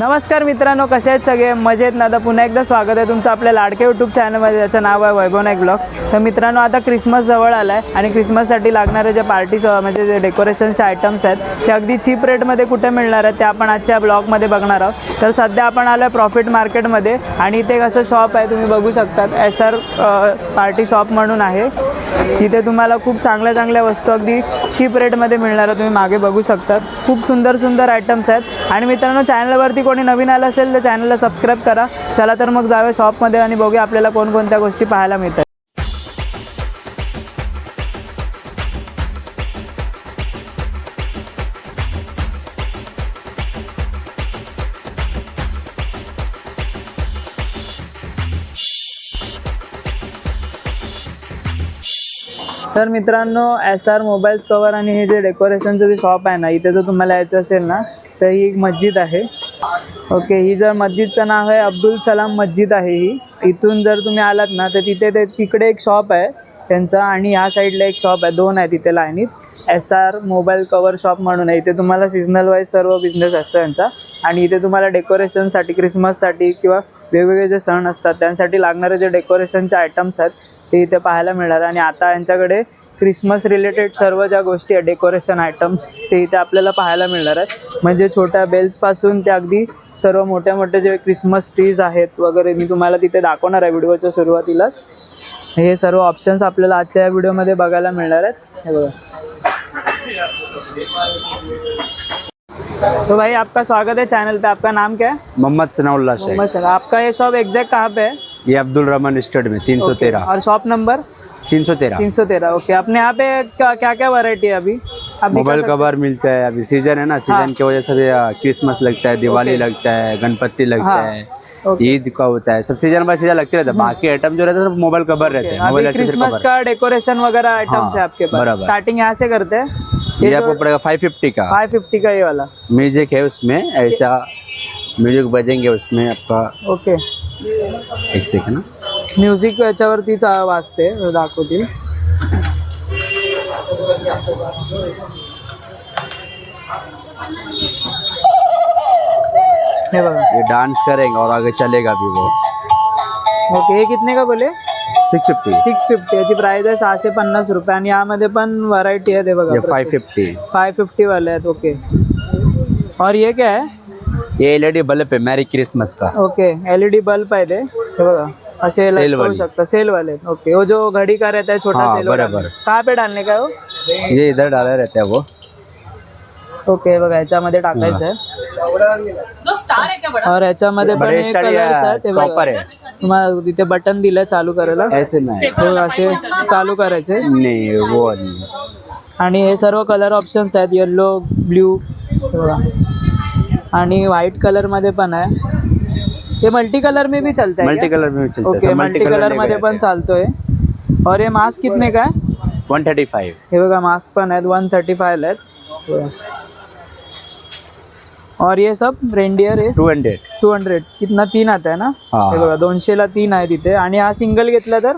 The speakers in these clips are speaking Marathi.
नमस्कार मित्रांनो कसे आहेत सगळे? मजेत ना? आता पुन्हा एकदा स्वागत आहे तुमचं आपल्या लाडके यूट्यूब चॅनलमध्ये त्याचं नाव आहे वैभव नाईक ब्लॉग तर मित्रांनो आता क्रिसमस जवळ आला आहे आणि क्रिसमससाठी लागणारे जे पार्टीज म्हणजे जे डेकोरेशनचे आयटम्स आहेत ते अगदी चीप रेटमध्ये कुठे मिळणार आहेत ते आपण आजच्या ब्लॉगमध्ये बघणार आहोत. तर सध्या आपण आलो आहे प्रॉफिट मार्केटमध्ये आणि इथे कसं शॉप आहे तुम्ही बघू शकतात. एस आर पार्टी शॉप म्हणून आहे. तिथे तुम्हाला खूप चांगल्या चांगल्या वस्तू अगदी चीप रेटमध्ये मिळणार आहे तुम्ही मागे बघू शकतात. खूप सुंदर सुंदर आयटम्स आहेत. आणि मित्रांनो चॅनलवरती कोणी नवीन आलं असेल तर चॅनलला सबस्क्राईब करा. चला तर मग जाऊया शॉपमध्ये आणि बघूया आपल्याला कोणकोणत्या गोष्टी पाहायला मिळतात. तर मित्रांनो एस आर मोबाईल्स कवर आणि हे जे डेकोरेशनचं जे शॉप आहे ना इथे जर तुम्हाला यायचं असेल ना तर ही एक मस्जिद आहे. ओके ही जर मस्जिदचं नाव आहे अब्दुल सलाम मस्जिद आहे ही. इथून जर तुम्ही आलात ना तर तिथे ते तिकडे एक शॉप आहे त्यांचा आणि ह्या साईडला एक शॉप आहे. दोन आहे तिथे लाईनीत S R mobile cover shop म्हणून आहे. इथे तुम्हाला सिजनल वाईज सर्व बिझनेस असतो यांचा. आणि इथे तुम्हाला डेकोरेशनसाठी क्रिसमससाठी किंवा वेगवेगळे जे सण असतात त्यांसाठी लागणारे जे डेकोरेशनचे आयटम्स आहेत ते इथे पाहायला मिळणार. आणि आता यांच्याकडे क्रिसमस रिलेटेड सर्व ज्या गोष्टी आहेत डेकोरेशन आयटम्स ते इथे आपल्याला पाहायला मिळणार आहेत. म्हणजे छोट्या बेल्सपासून ते अगदी सर्व मोठ्या मोठे जे क्रिसमस ट्रीज आहेत वगैरे मी तुम्हाला तिथे दाखवणार आहे व्हिडिओच्या सुरुवातीलाच. हे सर्व ऑप्शन्स आपल्याला आजच्या या व्हिडिओमध्ये बघायला मिळणार आहेत. हे बघा. तो भाई आपका स्वागत है चैनल पे. आपका नाम क्या है? मोहम्मद सनाउल्ला शेख. मोहम्मद आपका ये शॉप एग्जैक्ट कहाँ पे है? ये अब्दुल रहमान स्टेट में तीन सौ तेरह। और शॉप नंबर तीन सौ तेरह। तीन सौ तेरह ओके अपने यहाँ पे क्या क्या क्या वैरायटी है अभी? मोबाइल कवर मिलता है अभी सीज़न है ना सीज़न की वजह से क्रिसमस लगता है दिवाली लगता है गणपति लगता हाँ, है। ईद का होता है सब सीज़न बाय सीज़न लगते रहता है। बाकी आइटम जो रहता है मोबाइल कवर रहते हैं मोबाइल क्रिसमस का डेकोरेशन वगैरह आइटम्स हाँ, है आपके पास। स्टार्टिंग यहाँ से करते हैं? ये आपको पड़ेगा फाइव फिफ्टी का। फाइव फिफ्टी का ये वाला। म्यूज़िक है उसमें ऐसा म्यूज़िक बजेंगे उसमें आपका। ओके एक सेकंड म्युझिक याच्यावरती चा- वाजते दाखवतील. हे बघा. ये डांस करेंगे और आगे चलेगा भी वो. ओके हे कितने का बोले? सिक्स फिफ्टी सिक्स फिफ्टी याची प्राइस आहे सहाशे पन्नास रुपये आणि यामध्ये पण व्हरायटी आहे ते बघा ये फाइव फिफ्टी फाइव फिफ्टी वाले आहेत ओके. और ये क्या है ये एलईडी बल्ब है मैरी क्रिसमस का? Okay. L E D bulb आहे ते. हे बघा. असे वाली. शकता. सेल वाले. ओके. वो जो घड़ी का रहता है छोटा हाँ, सेल बराबर. कहाँ पे डालने का है? वो ये इधर डाला रहता है वो. ओके बघा याच्यामध्ये टाकायचं आहे. और याच्यामध्ये पण बड़े हे कलर्स आहेत. हे टॉपर बघा है तुम्हाला तिथे बटन दिलंय चालू करायला. ऐसे में है। हे बघा, असे चालू करायचे. नहीं वो नहीं. आणि हे सर्व कलर ऑप्शन्स आहेत. येल्लो ब्ल्यू आणि व्हाईट कलरमध्ये पण आहे. हे मल्टी कलर में भी चलता है मल्टी? कलर में भी चलता है ओके मल्टी कलरमध्ये पण चालतोय. और हे मास्क कितने का है वन थर्टी फाइव हे बघा मास्क पण आहेत वन थर्टी फायला आहेत. और ये सब रेंडियर आहे टू हंड्रेड टू हंड्रेड कितना? तीन आता है ना? हा. बघा दोनशेला तीन आहे तिथे. आणि हा सिंगल घेतला तर?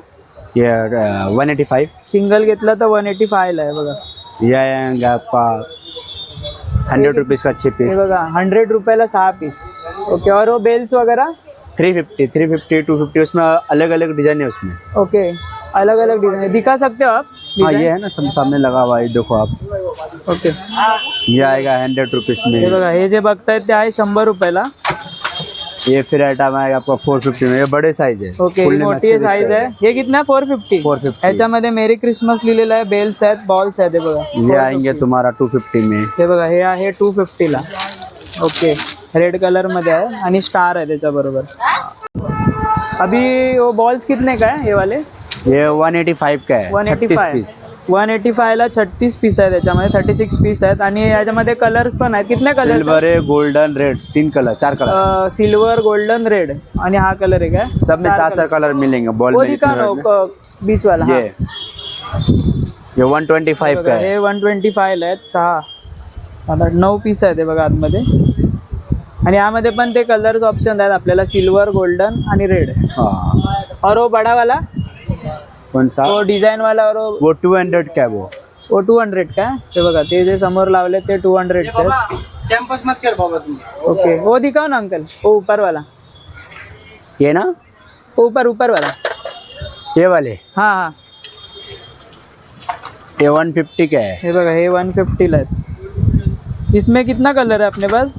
वन एटी फाइव सिंगल घेतला तर वन एटी फायला आहे बघा. ये हंड्रेड रुपीज़ का छह पीस बघा हंड्रेड रुपयाला सहा पीस ओके और वो बेल्स वगैरह? Three fifty three fifty two fifty उसमें अलग अलग डिज़ाइन है उसमें। ओके अलग अलग डिज़ाइन दिखा सकते हो आप हाँ ये है ना सब सामने लगा हुआ है देखो आप। ओके। ये आएगा हंड्रेड रुपीज़ हे में बघा हे जे बघतायत ते आहे शंभर रुपयाला ये फिर आइटम आएगा आपका फोर फिफ्टी में। ये बड़े साइज है। ओके मोठी आहे हे। कितना? Four fifty 450. ह्याच्यामध्ये मेरी क्रिसमस लिहिलेलं आहे बेल्स आहेत बॉल्स आहेत हे बघा ये आएंगे तुम्हारा टू फिफ्टी में। हे बघा हे आहे टू फिफ्टीला ओके रेड कलरमध्ये आहे आणि स्टार आहे त्याच्याबरोबर अभी वो बॉल्स कितने का है ये वाले? ये वन एटी फाइव का है वन एटी छत्तीस फाय पीस वन एटी फायला छत्तीस पीस आहे त्याच्यामध्ये थर्टी सिक्स पीस आहेत. आणि याच्यामध्ये कलर्स पण आहेत. कितने कलर्स सिल्वर है गोल्डन रेड तीन कलर चार कलर सिल्वर गोल्डन रेड आणि हा कलर आहे काय? सब में चार चार कलर मिलेंगे बॉल वो में दिखा नो। बीच वाला ये. हा. ये वन ट्वेंटी फाइव का बघा, है। हे वन ट्वेंटी फायला आहेत सहा. आता नऊ पीस आहेत हे बघा आतमध्ये. आणि यामध्ये पण ते कलर्स ऑप्शन आहेत आपल्याला सिल्वर गोल्डन आणि रेड हाँ. और वो बड़ा कौन सा? वो डिझाईन वाला और वो- टू हंड्रेड का है वो। वो टू हंड्रेड का हे? बघा ते जे समोर लावले ते टू हंड्रेडचे आहेत कैंपस मत कर बाबा तुम ओके. वो दिखाओ ना अंकल वो ऊपर वाला ये ना? वो ऊपर ऊपर वाला ये वाले? हाँ हाँ. ये वन फिफ्टी का है। हे बघा हे वन फिफ्टीला आहेत. इसमें कितना कलर है अपने पास?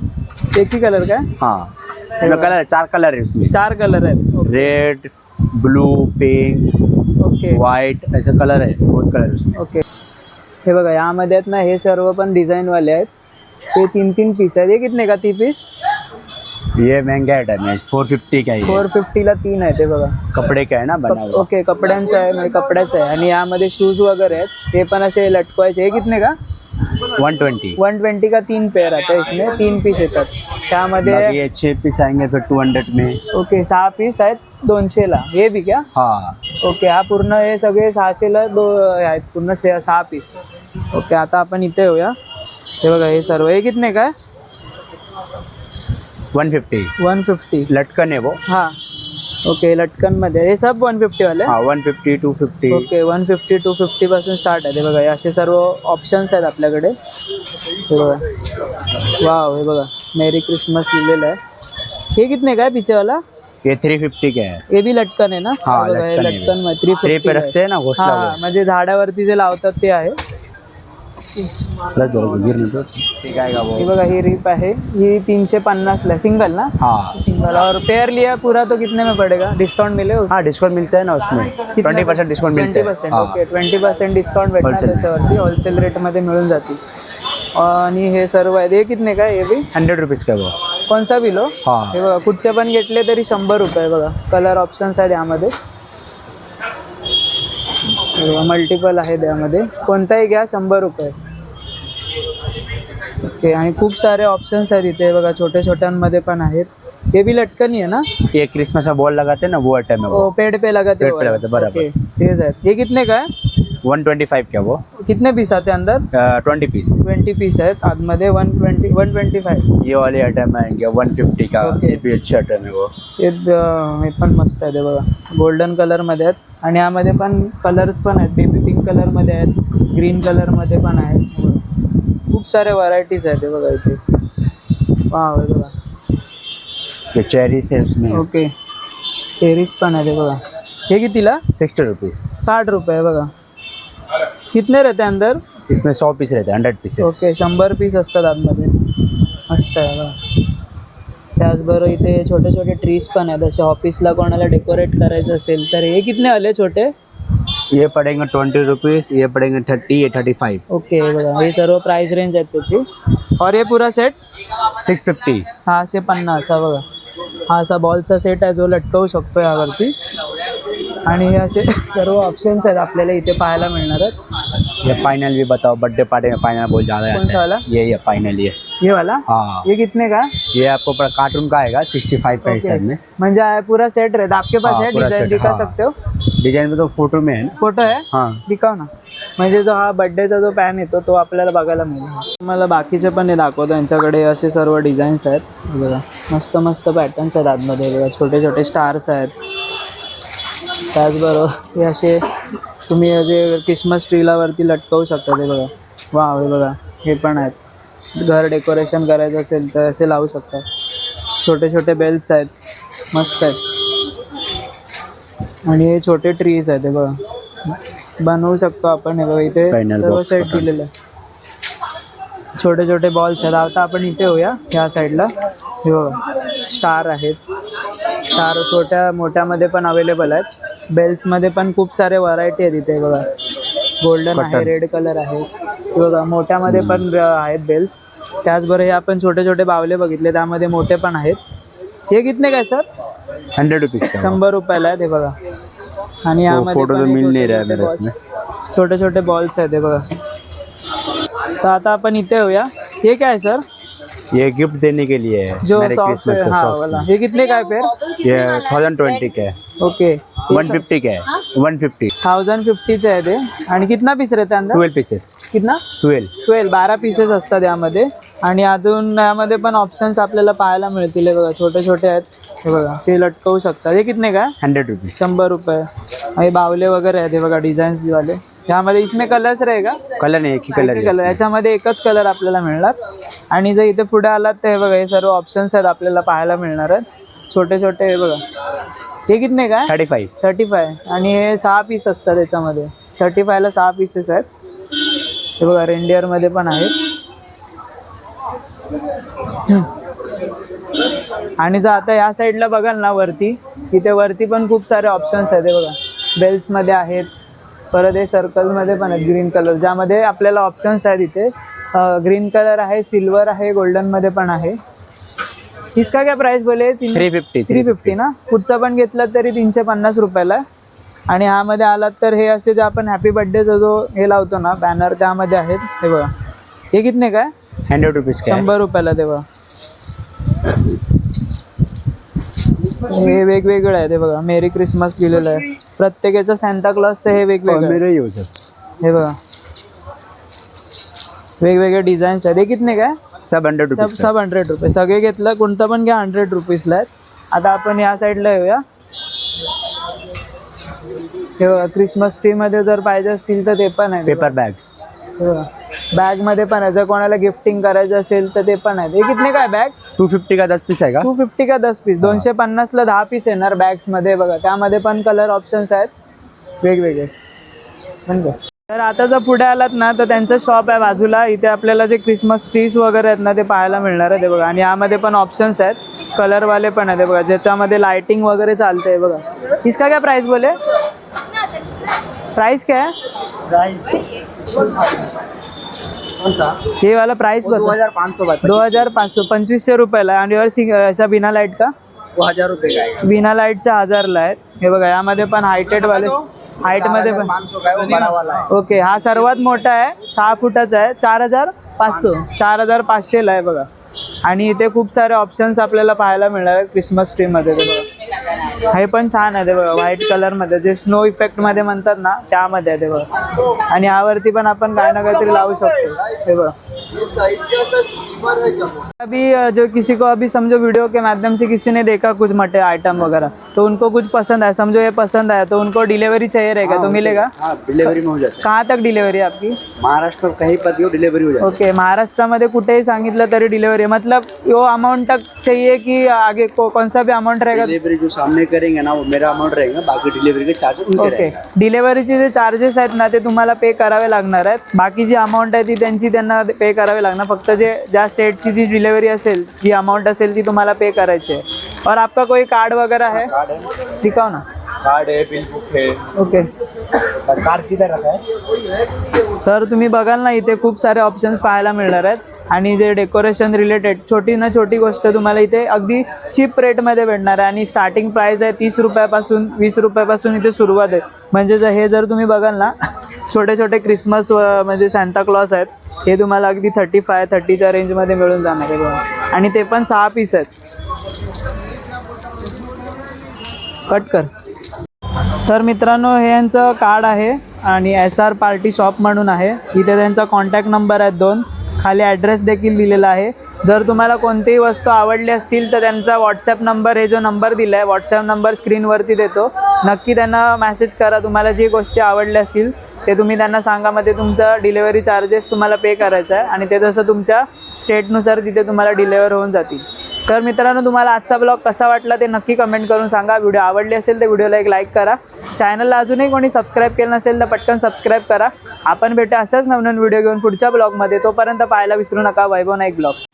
एक ही कलर का है. हाँ इसमें कलर है चार कलर है उसमें चार कलर आहेत. Red blue pink okay. White ऐसे कलर है बहुत कलर उसमें ओके. हे बघा यामध्ये आहेत ना हे सर्व पण डिझाईनवाले आहेत. ते तीन तीन पीस आहेत. हे कितने का ती पीस ये महंगा आइटम है फोर फिफ्टी का ही? है फोर फिफ्टीला तीन आहे ते बघा. कपड़े का है ना बना हुआ ओके कपड्यांचं आहे म्हणजे कपड्याचं आहे. आणि यामध्ये शूज वगैरे आहेत. हे पण असे लटकवायचे. हे कितने का? वन ट्वेंटी वन ट्वेंटी का तीन पेयर आता इसमें तीन पीस येतात त्यामध्ये ये छः पीस आएँगे फिर टू हंड्रेड में। ओके सहा पीस आहेत दोनशेला. हे बी क्या? हाँ। ओके हा पूर्ण हे सगळे सहाशेला दो आहेत पूर्ण से सहा पीस ओके आता आपण इथे येऊया. हे बघा हे सर्व. हे कितने काय वन फिफ्टी वन फिफ्टी लटकन है वो. हाँ. ओके लटकनमध्ये हे सब वन फिफ्टीवाले हाँ one fifty two fifty okay one fifty two फिफ्टीपासून start आहे. हे बघा हे असे सर्व ऑप्शन्स आहेत आपल्याकडे. हे बघा. वाव हे बघा. मेरी क्रिसमस लिहिलेलं आहे. हे कितने काय पिचेवाला? ये थ्री फिफ्टी का है हे बी लटकन आहे ना? हा, हे लटकन. लटकन मध्ये थ्री फिफ्टी रखते हैं ना हा म्हणजे झाडावरती जे लावतात ते आहे. ठीक ही बघा ही रिप आहे. ही तीनशे पन्नासला सिंगल ना? हाँ. सिंगल और पेयर लिया पूरा तो कितने में पड़ेगा? डिस्काउंट मिले हाँ डिस्काउंट मिलता है ना उसमें। ट्वेंटी परसेंट डिस्काउंट मिलता ट्वेंटी है। Percent okay twenty percent discount भेटणार. त्याच्यावरती होलसेल रेटमध्ये मिळून जातील. आणि हे सर्व आहेत. हे कितने काय हे बी? हंड्रेड रुपीज़ का कोणसा बिलो? हाँ. हे बघा कुठचे पण घेतले तरी शंभर रुपये बघा. कलर ऑप्शन्स आहेत यामध्ये. मल्टिपल आहेत यामध्ये. कोणताही घ्या शंभर रुपये. ओके आणि खूप सारे ऑप्शन्स आहेत इथे. बघा छोट्या छोट्यांमध्ये पण आहेत. हे बी लटकनी आहे ना? ये क्रिसमस का बॉल लगाते ना वो आइटम है ओ पेड पे लगाते पेड़ पे लगाते, बराबर. ओके तेच आहेत. हे कितने काय वन ट्वेंटी फाइव का वो? कितने पीस आते अंदर? ट्वेंटी पीस ट्वेंटी पीस आहेत आतमध्ये one twenty one twenty five ये वाले आइटम आएंगे वन फिफ्टी का. ये भी अच्छे आइटम है वो। हे अं, हे पण मस्त आहे ते बघा. गोल्डन कलरमध्ये आहेत. आणि यामध्ये पण कलर्स पण आहेत. बेबी पिंक कलरमध्ये आहेत. ग्रीन कलरमध्ये पण आहेत. खूप सारे व्हरायटीज आहेत हे बघा इथे. हे बघा. है उसमें ओके चेरीज पण आहेत हे बघा. हे कितीला? सिक्सटी रुपीज़ साठ रुपये बघा. कितने रहते अंदर? इसमें सौ पीस रहते हैं हंड्रेड पीसेस ओके शंभर पीस असतात आतमध्ये. मस्त आहे बघा. त्याचबरोबर इथे छोटे छोटे ट्रीज पण आहेत. असे ऑफिसला कोणाला डेकोरेट करायचं असेल तर हे कितने आले छोटे? ये पड़ेंगे ट्वेंटी रुपीज़ ये पड़ेंगे थर्टी ये थर्टी फाइव ओके हे बघा. हे सर्व प्राइस रेंज आहेत त्याची. और हे पुरा सेट सिक्स फिफ्टी सहाशे पन्नास हा बघा. हा असा बॉलचा सेट आहे जो लटकवू शकतो यावरती. आणि हे असे सर्व ऑप्शन्स आहेत आपल्याला इथे पाहायला मिळणार आहेत ये फाइनल भी बताओ बर्थडे पार्टी में फाइनल बहुत ज़्यादा कौन सा आता वाला? है ये ये फाइनल ये। हे वाला? हाँ। ये कितने का? ये आपको कार्टून का आएगा सिक्सटी फाइव का. हिसाब में। म्हणजे पूरा सेट रहता आपके पास हाँ, डिजाइन दिखा. सकते हो? डिजाइन में तो फोटो में है फोटो है? हाँ। दिखाव ना। म्हणजे जो हा बड्डेचा जो पॅन येतो तो आपल्याला बघायला मिळेल. मला बाकीचे पण हे दाखवतो यांच्याकडे असे सर्व डिझाईन्स आहेत. बघा मस्त मस्त पॅटर्न्स आहेत आतमध्ये. बघा छोटे छोटे स्टार्स आहेत. त्याचबरोबर हे असे तुम्ही जे क्रिसमस ट्रीला वरती लटकवू शकता ते बघा. वा हे बघा. हे पण आहेत. घर डेकोरेशन करायचं असेल तर असे लावू शकता. छोटे छोटे बेल्स आहेत. मस्त आहेत. आणि हे छोटे ट्रीज आहेत हे बघा. बनवू शकतो आपण हे बघा. इथे सर्व सेट pattern. दिलेलं आहे. छोटे छोटे बॉल्स आहेत. आता आपण इथे होऊया ह्या साईडला हे बघा. स्टार आहेत. स्टार छोट्या मोठ्यामध्ये पण अवेलेबल आहेत. बेल्समध्ये पण खूप सारे व्हरायटी आहेत इथे बघा. गोल्डन आहे. रेड कलर आहे. हे बघा मोठ्यामध्ये पण आहेत बेल्स त्याचबरोबर हे आपण छोटे छोटे बावले बघितले त्यामध्ये मोठे पण आहेत. हे कितने काय सर हंड्रेड रुपीज़ का। शंभर रुपयाला आहे ते बघा. आणि यामध्ये तो हे नहीं छोटे है छोटे बॉल्स आहेत हे बघा. तर आता आपण इथे होऊया हे काय सर ये गिफ्ट देने के लिए है जो सॉक्स हा का वाला हे कितने काय पेर ये थाउजेंड ट्वेंटी का. है ओके वन फिफ्टी का है. वन फिफ्टी थाउजंड फिफ्टीचे आहे ते. आणि कितना पीस रहते अंदर ट्वेल्व पीसेस कितना? ट्वेल्व ट्वेल्व बारा पीसेस असतात यामध्ये. आणि अजून यामध्ये पण ऑप्शन्स आपल्याला पाहायला मिळतील. हे बघा छोटे छोटे आहेत. हे बघा असे लटकवू शकतात. हे कितने काय हंड्रेड रुपीज़ शंभर रुपये. हे बावले वगैरे आहेत. हे बघा डिझाईन्स वाले. यामध्ये इसमें कलर्स रहेगा कलर नाही एक ही कलर कलर याच्यामध्ये एकच कलर आपल्याला मिळणार. आणि जर इथे पुढे आलात तर हे बघा हे सर्व ऑप्शन्स आहेत आपल्याला पाहायला मिळणार आहेत. छोटे छोटे हे बघा. हे कितने काय थर्टी फाईव्ह थर्टी फाय आणि हे सहा पीस असतात याच्यामध्ये. थर्टी फायला सहा पीसेस आहेत. हे बघा रेंडियरमध्ये पण आहेत. आणि जर आता या साईडला बघाल ना वरती इथे वरती पण खूप सारे ऑप्शन्स आहेत. हे बघा बेल्समध्ये आहेत. परत हे सर्कलमध्ये पण आहेत ग्रीन कलर ज्यामध्ये आपल्याला ऑप्शन्स आहेत इथे. ग्रीन कलर आहे सिल्वर आहे गोल्डनमध्ये पण आहे. इसका क्या प्राइस बोले? तीन थ्री फिफ्टी थ्री फिफ्टी. ना? कुठचा पण घेतला तरी तीनशे पन्नास रुपयाला आणि ह्यामध्ये आलात तर हे असे जे आपण हॅपी बर्थडेचा जो हे लावतो ना बॅनर त्यामध्ये आहेत. हे बघा. हे कितने काय हंड्रेड रुपीज शंभर रुपयाला ते बघा. हे वेगवेगळं आहे ते बघा. मेरी क्रिसमस लिहिलेलं आहे. प्रत्येकाचं सांता क्लॉसचं हे वेगवेगळं हे बघा. वेगवेगळे डिझाईन्स आहेत. हे कितने काय सब हंड्रेड सब रुपीज सब हंड्रेड रुपये सगळे घेतलं कोणतं पण घ्या हंड्रेड रुपीजला आहेत. आता आपण या साईडला येऊया. हे क्रिसमस ट्रीमध्ये जर पाहिजे असतील तर ते पण आहे पेपर बॅग बघा बॅगमध्ये पण आहे. जर कोणाला गिफ्टिंग करायचं असेल तर ते पण आहे हे कितने काय बॅग टू फिफ्टी का दस पीस आहे का? टू फिफ्टी का दस पीस दोनशे पन्नासला दहा पीस येणार बॅग्समध्ये बघा त्यामध्ये पण कलर ऑप्शन्स आहेत. वेगवेगळे. म्हणजे तर आता जर पुढे आलात ना तर त्यांचं शॉप आहे बाजूला. इथे आपल्याला जे क्रिसमस ट्रीज वगैरे आहेत ना ते पाहायला मिळणार आहे. ते बघा. आणि यामध्ये पण ऑप्शन्स आहेत. कलरवाले पण आहेत. बघा. ज्याच्यामध्ये लाइटिंग वगैरे चालते बघा. इसका क्या प्राइस बोले? प्राइस क्या है? ये वाला प्राइस बता. हजार पाँच सौ दो हजार पाच सौ पंचवीसशे रुपयाला आणि असा बिना लाइट का? हजार रुपये बिना लाईटचा हजारला आहेत हे. बघा. यामध्ये पण हायटेड वाले हाईटमध्ये पण. है है ओके हा सर्वात मोठा आहे. सहा फुटाचा आहे. चार हजार पाचशे. चार हजार पाचशेला आहे बघा. आणि इथे खूप सारे ऑप्शन्स आपल्याला पाहायला मिळणार आहे क्रिसमस ट्रीमध्ये बघा हे पण छान आहे ते बघा व्हाईट कलरमध्ये जे स्नो इफेक्टमध्ये म्हणतात ना त्यामध्ये आहे ते बघा. आणि यावरती पण आपण काय ना काहीतरी लावू शकतो. हे बघा. अभी जो किसी को अभी समझो वीडियो के माध्यम से किसी ने देखा कुछ मटे आइटम वगैरह तो उनको कुछ पसंद आया। समझो ये पसंद आया तो उनको डिलीवरी चाहिए रहेगा तो मिलेगा? हाँ डिलीवरी में हो जाता कहाँ तक डिलीवरी है आपकी? है महाराष्ट्र कहीं पर भी हो डिलीवरी हो जाती ओके महाराष्ट्रामध्ये कुठेही सांगितलं तरी डिलीवरी मतलब वो अमाउंट तक चाहिए कि आगे को, कौन सा भी अमाउंट है रहेगा? डिलीवरी जो सामने करेंगे ना वो मेरा अमाउंट रहेगा बाकी डिलीवरी के चार्ज उनके ओके रहेगा। डिलेवरीचे जे चार्जेस आहेत ना ते तुम्हाला पे करावे लागणार आहेत. बाकी जी अमाऊंट आहे ती त्यांची त्यांना पे करावे लागणार. फक्त जे ज्या स्टेटची जी डिलेवरी असेल जी अमाऊंट असेल ती तुम्हाला पे करायची आहे. और आपका कोई कार्ड वगैरह है? कार्ड है। दिखाओ ना. कार्ड है बिल बुक है। ओके कार्ड किधर रखा है? तर तुम्ही बघाल ना इथे खूप सारे ऑप्शन्स पाहायला मिळणार आहेत. आणि जे डेकोरेशन रिलेटेड छोटी ना छोटी गोष्ट तुम्हाला इथे अगदी चीप रेटमध्ये भेटणार आहे. आणि स्टार्टिंग प्राईस आहे तीस रुपयापासून वीस रुपयापासून इथे सुरुवात आहे. म्हणजे जर हे जर तुम्ही बघाल ना छोटे छोटे क्रिसमस म्हणजे सांता आहेत हे तुम्हाला अगदी थर्टी फाय थर्टीच्या रेंजमध्ये मिळून जाणार आहे तुम्हाला आणि ते पण सहा पीस आहेत. कट कर. तर मित्रांनो हे यांचं कार्ड आहे. आणि एस आर पार्टी शॉप म्हणून आहे. इथे त्यांचा कॉन्टॅक्ट नंबर आहे दोन. खाली ॲड्रेस देखील दिलेला आहे. जर तुम्हाला कोणतीही वस्तू आवडली असतील तर त्यांचा व्हॉट्सॲप नंबर हे जो नंबर दिला आहे व्हॉट्सॲप नंबर स्क्रीनवरती देतो. नक्की त्यांना मॅसेज करा तुम्हाला जी गोष्टी आवडल्या असतील ते तुम्ही त्यांना सांगा मध्ये तुमचा डिलेवरी चार्जेस तुम्हाला पे करायचा आहे आणि ते तसं तुमच्या स्टेटनुसार तिथे तुम्हाला डिलेवर होऊन जातील. तर मित्रांनो तुम्हाला आजचा ब्लॉग कसा वाटला ते नक्की कमेंट करून सांगा. व्हिडिओ आवडली असेल तर व्हिडिओला एक लाईक करा. चॅनलला अजूनही कोणी सबस्क्राईब केलं नसेल तर पटकन सबस्क्राईब करा. आपण भेटू अशाच नवनवीन व्हिडिओ घेऊन पुढच्या ब्लॉगमध्ये तोपर्यंत पाहायला विसरू नका. वैभव नाईक ब्लॉग्स